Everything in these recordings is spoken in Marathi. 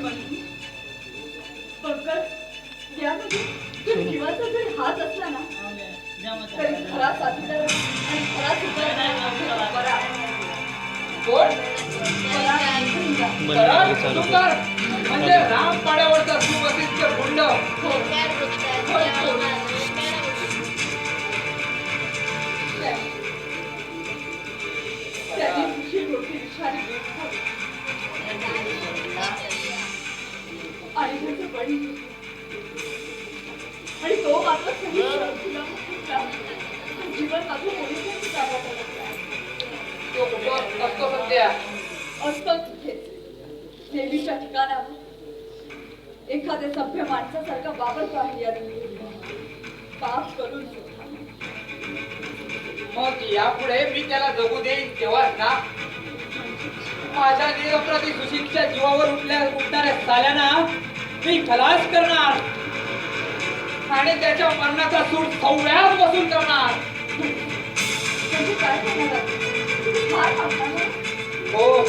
बनली पंकज यामध्ये जर जीवाचा जर हात असला ना तरी खरा साथीदार आणि खरा सुपर बरा कोण? म्हणजे राम पाड्यावरचा सुप्रसिद्ध गुंड. असतो सध्या असतं ठिकाणावर एखाद्या सभ्य माणसासारखा पाप करून मग यापुढे मी त्याला जगू देईन तेव्हाच ना. माझ्या निरपराधी सुशिक्षा जीवावर उठल्या उठणाऱ्या साल्याना मी खलास करणार. आणि त्याच्या मरणाचा सूट सव्यात वसूल करणार? हो.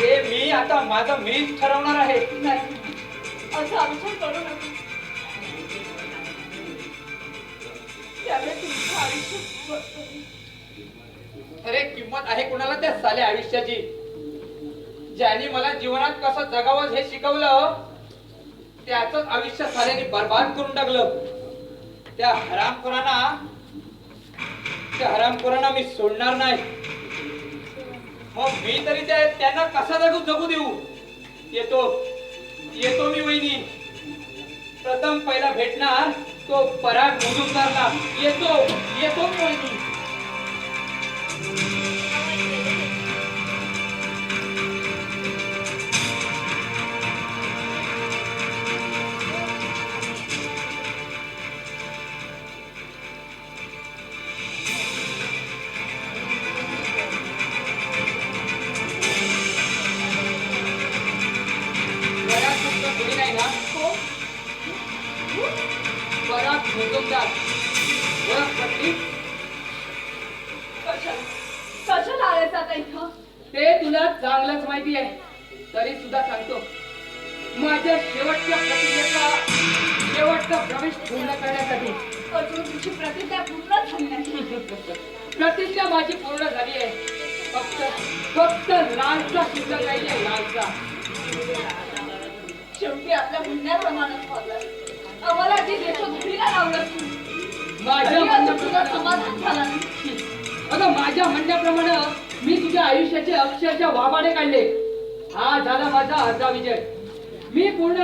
ते मी आता माझं मीच ठरवणार आहे. असा विचार करू नका. त्यावेळेस तुमचं आयुष्य बदलतं. अरे किंमत आहे कुणाला त्या साल्या आयुष्याची? ज्याने मला जीवनात कसं जगावं हे शिकवलं त्याच आयुष्य साल्याने बर्बाद करून टाकलं. त्या हरामखोरांना त्या हरामखोरांना मी सोडणार नाही. मग मी तरी त्या त्यांना कसा जगू जगू देऊ? येतो. येतो मी वहिनी. प्रथम पहिला भेटणार तो पराग मुजुमदारला. येतो. येतो मी वहिनी. बराच मुजुमदार ओळख पटली कशाला? आलायचं आता इथं? ते तुला चांगलंच माहिती आहे. तरी सुद्धा सांगतो माझ्या शेवटच्या प्रक्रियेचा शेवटचा प्रवेश पूर्ण करण्यासाठी. अजून तुझी प्रतिज्ञा पूर्ण झाली नाही. प्रतिज्ञा माझी पूर्ण झाली आहे. फक्त फक्त लालचा शिल्लक राहिली लालचा. शेवटी आपल्या म्हणण्याप्रमाणेच वागला आम्हाला जी लावलं. तू माझ्या म्हणण्याप्रमाणे समाधान झाला अगं माझ्या म्हणण्याप्रमाणे मी तुझ्या आयुष्याचे अक्षरशः वाबाडे काढले. हा झाला माझा अर्धा विजय. मी पूर्ण